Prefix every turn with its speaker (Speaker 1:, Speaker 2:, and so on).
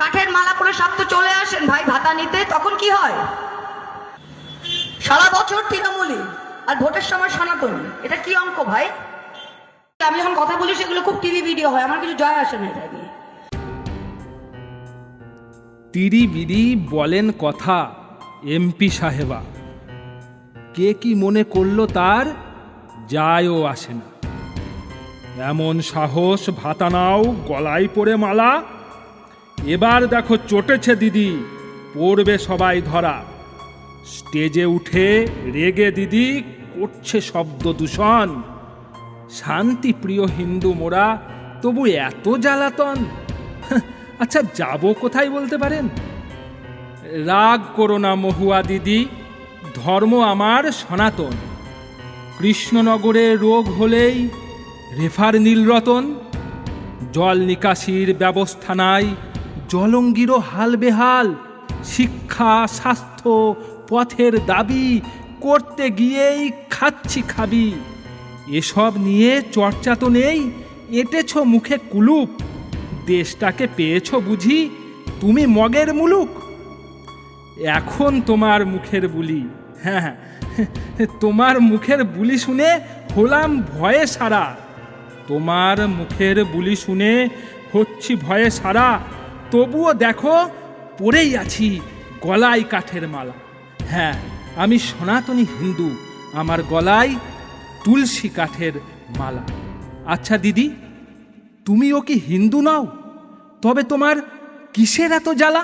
Speaker 1: কাঠের মালা পরে সব তো চলে আসেন। ভাই, ভাতা নিতে, তখন কি হয়? সারা বছর তৃণমূলী আর ভোটের সময় সনাতনী। এটা কি অঙ্ক ভাই? আমি যখন কথা বলি, সেগুলো খুব টিভি ভিডিও হয়। আমার কিছু জয় আসে না এটা নিয়ে।
Speaker 2: তিরি বিরি বলেন কথা, এমপি সাহেবা। কে কি মনে করল তার, যায়ও আসে না। এমন সাহস, ভাতা নাও, গলায় পড়ে মালা। এবার দেখো চটেছে দিদি, পড়বে সবাই ধরা। স্টেজে উঠে রেগে দিদি করছে শব্দ দূষণ। শান্তিপ্রিয় হিন্দু মোরা, তবু এত জ্বালাতন? আচ্ছা যাব কোথায় বলতে পারেন? রাগ করো না মহুয়া দিদি, ধর্ম আমার সনাতন। কৃষ্ণনগরে রোগ হলেই রেফার নীলরতন। জল নিকাশির ব্যবস্থা নাই জলঙ্গিরও হাল বেহাল। শিক্ষা, স্বাস্থ্য, পথের দাবি, করতে গিয়েই খাচ্ছি খাবি। এসব নিয়ে চর্চা তো নেই, এঁটেছ মুখে কুলুপ। দেশটাকে পেয়েছ বুঝি, তুমি মগের মুলুক। এখন তোমার মুখের বুলি। হ্যাঁ তোমার মুখের বুলি শুনে হলাম ভয়ে সারা। তোমার মুখের বুলি শুনে হচ্ছি ভয়ে সারা। তবুও দেখো পরেই আছি গলায় কাঠের মালা। হ্যাঁ আমি সনাতনী হিন্দু, আমার গলায় তুলসী কাঠের মালা। আচ্ছা দিদি, তুমিও কি হিন্দু নাও? তবে তোমার কিসের এত জ্বালা?